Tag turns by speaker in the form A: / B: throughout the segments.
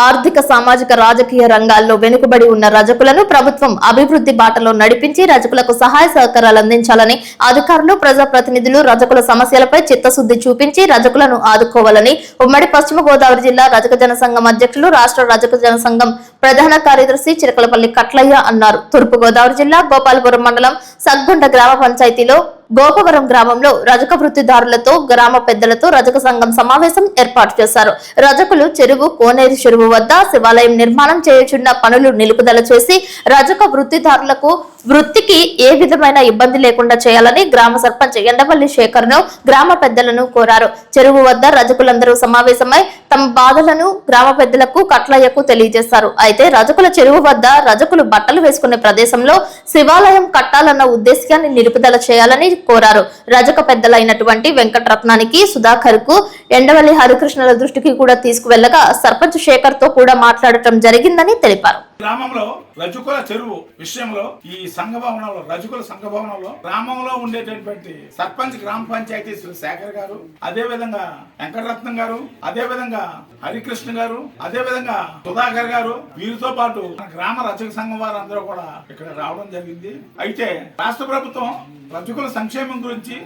A: ఆర్థిక సామాజిక రాజకీయ రంగాల్లో వెనుకబడి ఉన్న రజకులను ప్రభుత్వం అభివృద్ధి బాటలో నడిపించి రజకులకు సహాయ సహకారాలు అందించాలని అధికారులు ప్రజాప్రతినిధులు రజకుల సమస్యలపై చిత్తశుద్ధి చూపించి రజకులను ఆదుకోవాలని ఉమ్మడి పశ్చిమ గోదావరి జిల్లా రజక జనసంఘం అధ్యక్షులు రాష్ట్ర రజక జనసంఘం ప్రధాన కార్యదర్శి చిరకలపల్లి కట్లయ్య అన్నారు. తూర్పు గోదావరి జిల్లా గోపాలపురం మండలం సగ్గుండ గ్రామ పంచాయతీలో గోపవరం గ్రామంలో రజక వృత్తిదారులతో గ్రామ పెద్దలతో రజక సంఘం సమావేశం ఏర్పాటు చేశారు. రజకులు చెరువు కోనేరు చెరువు వద్ద శివాలయం నిర్మాణం చేయుచున్న పనులు నిలుపుదల చేసి రజక వృత్తిదారులకు వృత్తికి ఏ విధమైన ఇబ్బంది లేకుండా చేయాలని గ్రామ సర్పంచ్ ఎండపల్లి శేఖర్ను గ్రామ పెద్దలను కోరారు. చెరువు వద్ద రజకులందరూ సమావేశమై తమ బాధలను గ్రామ పెద్దలకు కట్లయ్యకు తెలియజేశారు. అయితే రజకుల చెరువు వద్ద రజకులు బట్టలు వేసుకునే ప్రదేశంలో శివాలయం కట్టాలన్న ఉద్దేశాన్ని నిలుపుదల చేయాలని కోరారు. రజక పెద్దలైనటువంటి వెంకటరత్నానికి సుధాకర్కు ఎండవల్లి హరికృష్ణల దృష్టికి కూడా తీసుకువెళ్ళగా సర్పంచ్ శేఖర్తో కూడా మాట్లాడటం జరిగిందని తెలిపారు.
B: గ్రామంలో రజుకుల చెరువు విషయంలో ఈ సంఘ భవనంలో రజకుల సంఘ భవనంలో గ్రామంలో ఉండేటటువంటి సర్పంచ్ గ్రామ పంచాయతీ శ్రీ శేఖర్ గారు అదే విధంగా వెంకటరత్నం గారు అదే విధంగా హరికృష్ణ గారు అదే విధంగా సుధాకర్ గారు వీరితో పాటు గ్రామ రజక సంఘం వారు అందరూ కూడా ఇక్కడ రావడం జరిగింది. అయితే రాష్ట్ర ప్రభుత్వం రజకుల సంక్షేమం గురించి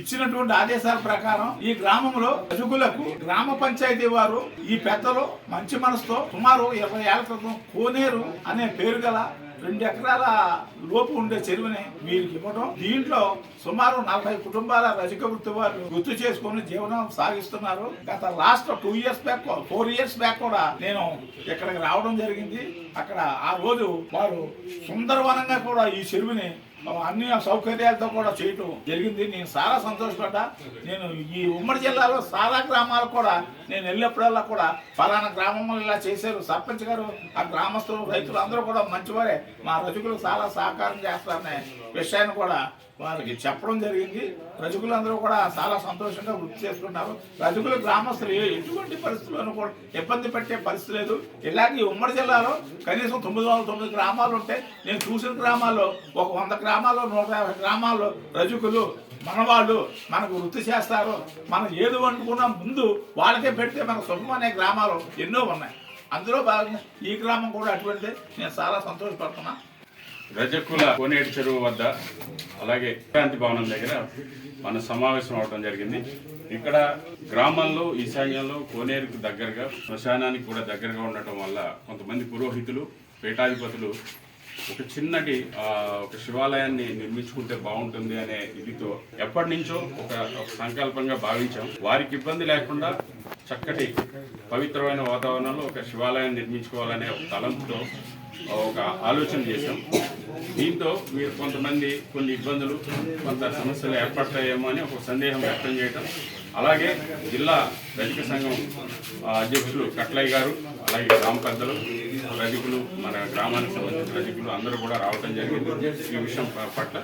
B: ఇచ్చినటువంటి ఆదేశాల ప్రకారం ఈ గ్రామంలో రజకులకు గ్రామ పంచాయతీ వారు ఈ పెద్దలు మంచి మనసుతో సుమారు ఇరవై ఏళ్ళ క్రితం కోనేరు అనే పేరు గల రెండు ఎకరాల లోపు ఉండే చెరువుని వీరికి ఇవ్వడం దీంట్లో సుమారు నలభై కుటుంబాల రజక వృత్తి వారు గుర్తు చేసుకుని జీవనం సాగిస్తున్నారు. గత last two years back four years back కూడా నేను ఇక్కడికి రావడం జరిగింది. అక్కడ ఆ రోజు వారు సుందరవనంగా కూడా ఈ చెరువుని అన్ని సౌకర్యాలతో కూడా చేయటం జరిగింది. నేను చాలా సంతోషపడ్డా. నేను ఈ ఉమ్మడి జిల్లాలో చాలా గ్రామాలు కూడా నేను వెళ్ళినప్పుడల్లా కూడా ఫలానా గ్రామంలో ఇలా చేశారు. సర్పంచ్ గారు ఆ గ్రామస్తులు రైతులు అందరూ కూడా మంచివారే. మా రజకులకు చాలా సహకారం చేస్తారనే విషయాన్ని కూడా వారికి చెప్పడం జరిగింది. రజకులందరూ కూడా చాలా సంతోషంగా వృత్తి చేసుకుంటారు రజకులు గ్రామస్తులు ఏ- ఎటువంటి పరిస్థితుల్లోనూ కూడా ఇబ్బంది పెట్టే పరిస్థితి లేదు. ఇలాగే ఉమ్మడి జిల్లాలో కనీసం తొమ్మిది వందల తొమ్మిది గ్రామాలు ఉంటాయి నేను చూసిన గ్రామాల్లో ఒక వంద గ్రామాల్లో నూట యాభై గ్రామాల్లో రజకులు మనవాళ్ళు మనకు వృత్తి చేస్తారు. మనం ఏది వండుకున్నా ముందు వాళ్ళకే పెడితే మనకు సుఖం అనే గ్రామాలు ఎన్నో ఉన్నాయి. అందులో భాగంగా ఈ గ్రామం కూడా అటువంటిదే. నేను చాలా సంతోషపడుతున్నాను
C: రజకుల కోనేటి చెరువు వద్ద అలాగే క్రాంతి భవనం దగ్గర మన సమావేశం అవడం జరిగింది. ఇక్కడ గ్రామంలో ఈశాన్యంలో కోనేరుకు దగ్గరగా శ్మశానానికి కూడా దగ్గరగా ఉండటం వల్ల కొంతమంది పురోహితులు పీఠాధిపతులు ఒక చిన్నటి ఒక శివాలయాన్ని నిర్మించుకుంటే బాగుంటుంది అనే ఇదితో ఎప్పటి నుంచో ఒక ఒక సంకల్పంగా భావించాం. వారికి ఇబ్బంది లేకుండా చక్కటి పవిత్రమైన వాతావరణంలో ఒక శివాలయాన్ని నిర్మించుకోవాలనే ఒక తలంపుతో ఒక ఆలోచన చేశాం. దీంతో మీరు కొంతమంది కొన్ని ఇబ్బందులు కొంత సమస్యలు ఏర్పడతాయేమో అని ఒక సందేహం వ్యక్తం చేయటం. అలాగే జిల్లా రజక సంఘం అధ్యక్షులు కట్లయ్య గారు అలాగే గ్రామ పెద్దలు రజకులు మన గ్రామానికి సంబంధించిన రజకులు అందరూ కూడా రావటం జరిగింది. ఈ విషయం పట్ల